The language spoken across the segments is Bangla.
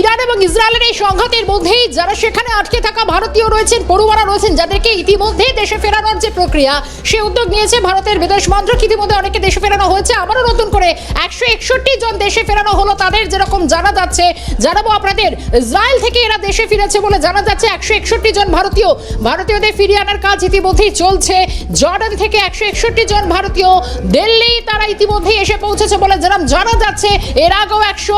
ইরান এবং ইসরায়েলের এই সংঘাতের মধ্যেই যারা সেখানে আটকে থাকা ভারতীয় রয়েছেন, পড়ুয়ারা রয়েছেন, যাদেরকে ইতিমধ্যে দেশে ফেরানোর যে প্রক্রিয়া, সে উদ্যোগ নিয়েছে ভারতের বিদেশ মন্ত্রক। ইতিমধ্যে অনেকে দেশে ফেরানো হয়েছে, আবারও নতুন করে একশো একষট্টি জন দেশে ফেরানো হলো। তাদের যেরকম জানা যাচ্ছে, জানাব আপনাদের, ইসরায়েল থেকে এরা দেশে ফিরেছে বলে জানা যাচ্ছে, একশো একষট্টি জন ভারতীয়, ভারতীয়দের ফিরিয়ে আনার কাজ ইতিমধ্যেই চলছে। জর্ডান থেকে একশো একষট্টি জন ভারতীয়, দিল্লি তারা ইতিমধ্যেই এসে পৌঁছেছে বলে যেরকম জানা যাচ্ছে, এর আগেও একশো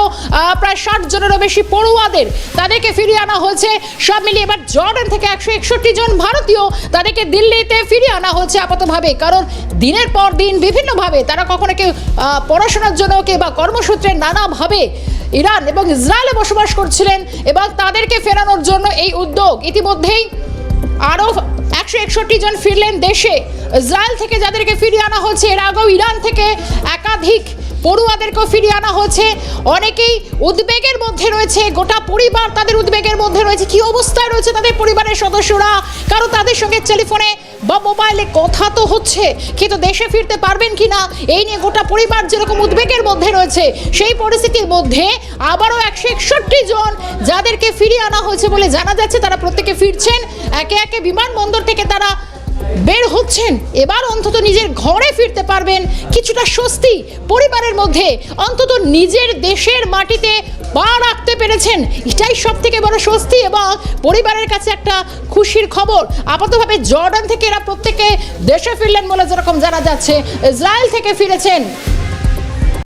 প্রায় ষাট জনেরও বেশি পড়ুয়াদের তাদেরকে ফিরিয়ে আনা হয়েছে। সব মিলিয়ে এবার জর্ডান থেকে একশো একষট্টি জন ভারতীয় তাদেরকে দিল্লিতে ফিরিয়ে আনা হয়েছে আপাতভাবে। কারণ দিনের পর দিন বিভিন্নভাবে তারা কখনো কেউ পড়াশোনার জন্য কে বা কর্মসূত্রে নানাভাবে ইরান এবং ইসরায়েলে বসবাস করছিলেন। এবং তাদেরকে ফেরানোর জন্য এই উদ্যোগ ইতিমধ্যেই আরও একশো একষট্টি জন ফিরলেন দেশে। ইসরায়েল থেকে যাদেরকে ফিরিয়ে আনা হচ্ছে এর আগেও ইরান থেকে একাধিক পড়ুয়াদেরকেও ফিরিয়ে আনা হয়েছে। অনেকেই উদ্বেগের মধ্যে রয়েছে, গোটা পরিবার তাদের উদ্বেগের মধ্যে রয়েছে। কি অবস্থায় রয়েছে তাদের পরিবারের সদস্যরা? কারণ তাদের সঙ্গে টেলিফোনে বা মোবাইলে কথা তো হচ্ছে, কিন্তু দেশে ফিরতে পারবেন কি না এই নিয়ে গোটা পরিবার যেরকম উদ্বেগের মধ্যে রয়েছে, সেই পরিস্থিতির মধ্যে আবারও একশো একষট্টি জন যাদেরকে ফিরিয়ে আনা হয়েছে বলে জানা যাচ্ছে, তারা প্রত্যেকে ফিরছেন। একে একে বিমানবন্দর থেকে তারা বের হচ্ছেন, এবার অন্তত নিজের ঘরে ফিরতে পারবেন। কিছুটা স্বস্তি পরিবারের মধ্যে, অন্তত নিজের দেশের মাটিতে পা রাখতে পেরেছেন। এটাই সব থেকে বড় স্বস্তি এবং পরিবারের কাছে একটা খুশির খবর। আপাতভাবে জর্ডান থেকে এরা প্রত্যেকে দেশে ফিরলেন বলে যেরকম জানা যাচ্ছে। ইসরায়েল থেকে ফিরেছেন।